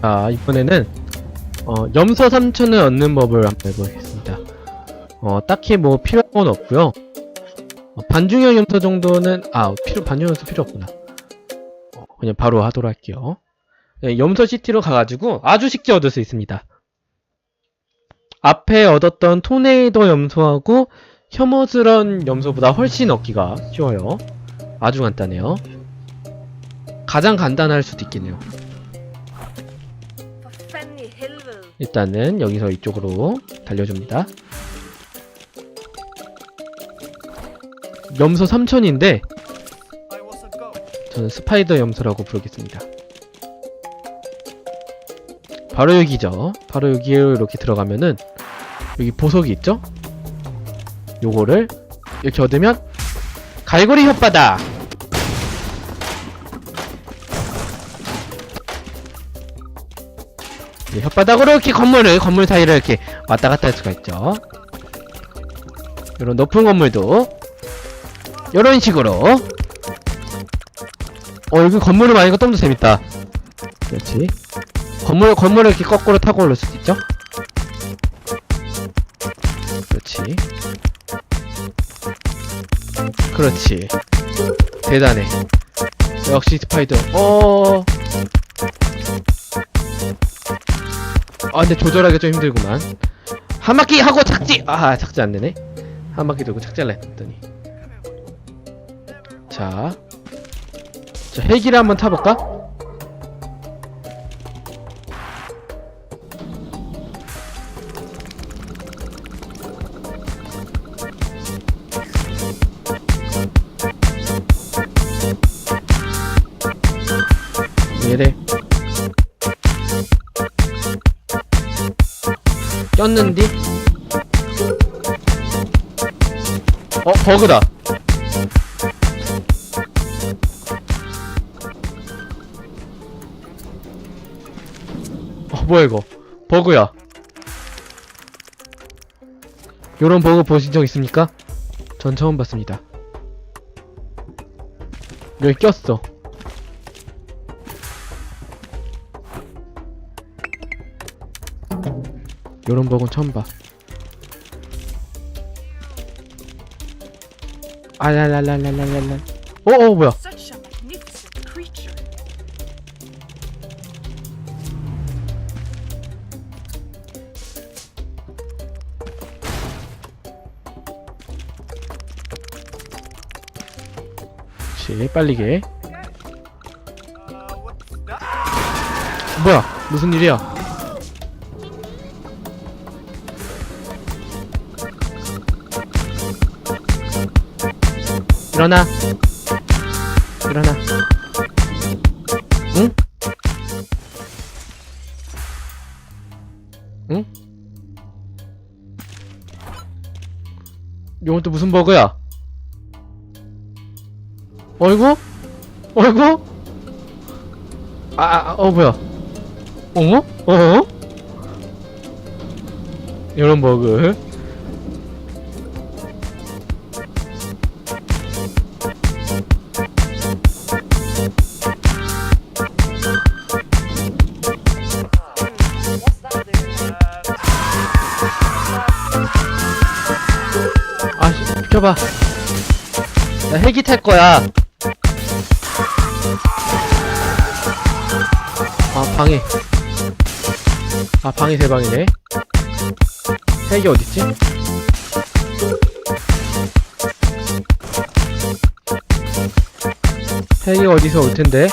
자, 이번에는, 어, 염소 3천을 얻는 법을 한번 해보겠습니다. 어, 딱히 뭐 필요한 건 없고요 어, 반중형 염소 정도는, 아, 필요, 반중형 염소 필요 없구나. 어, 그냥 바로 하도록 할게요. 네, 염소 시티로 가가지고 아주 쉽게 얻을 수 있습니다. 앞에 얻었던 토네이도 염소하고 혐오스런 염소보다 훨씬 얻기가 쉬워요. 아주 간단해요. 가장 간단할 수도 있겠네요. 일단은 여기서 이쪽으로 달려줍니다. 염소 3000인데 저는 스파이더 염소라고 부르겠습니다. 바로 여기죠. 바로 여기에 이렇게 들어가면은 여기 보석이 있죠? 요거를 이렇게 얻으면 갈고리 혓바다! 이 혓바닥으로 이렇게 건물을 건물 사이를 이렇게 왔다 갔다 할 수가 있죠. 이런 높은 건물도 이런 식으로 어 여기 건물을 많이 가좀 더 재밌다. 그렇지. 건물 건물을 이렇게 거꾸로 타고 올릴 수도 있죠. 그렇지. 그렇지. 대단해. 역시 스파이더. 어. 아 근데 조절하기 좀 힘들구만. 한 바퀴 하고 착지! 아 착지 안되네. 한 바퀴 돌고 착지할라 했더니. 자, 자 헬기를 한번 타볼까? 얘래 꼈는디? 어 버그다. 어 뭐야 이거? 버그야. 요런 버그 보신 적 있습니까? 전 처음 봤습니다. 여기 꼈어 요런 버그는 처음 봐. 아랄랄랄랄랄랄 어어 뭐야. 그렇지 빨리게. 뭐야? 무슨 일이야 일어나 일어나 응? 응? 이건 또 무슨 버그야? 어이구? 어이구? 아, 아, 어, 뭐야? 어머? 어? 이런 버그. 비켜봐. 나 헬기 탈 거야. 아, 방해. 아, 방해 대방이네. 헬기 어딨지? 헬기가 어디서 올 텐데?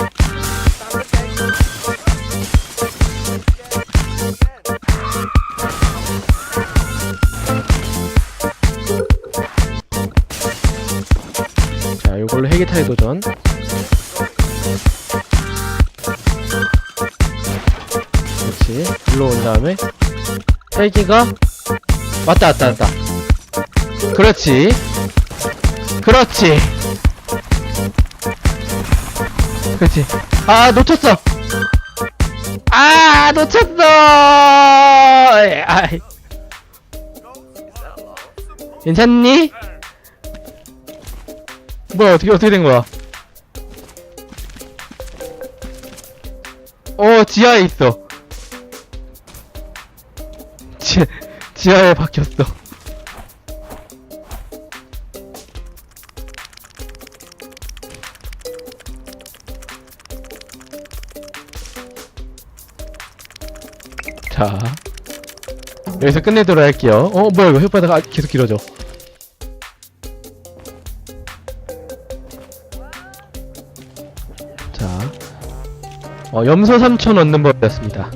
자, 요걸로 타기 도전. 그렇지. 올라온 다음에 헬기가 왔다 왔다 왔다. 그렇지. 그렇지. 그렇지. 아 놓쳤어. 아 놓쳤어. 아이. 괜찮니? 뭐야 어떻게 어떻게 된 거야? 어 지하에 있어. 지 지하에 박혔어. 자 여기서 끝내도록 할게요. 어 뭐야 이거 혓바닥 아, 계속 길어져. 어, 염소 3천 얻는 법이었습니다.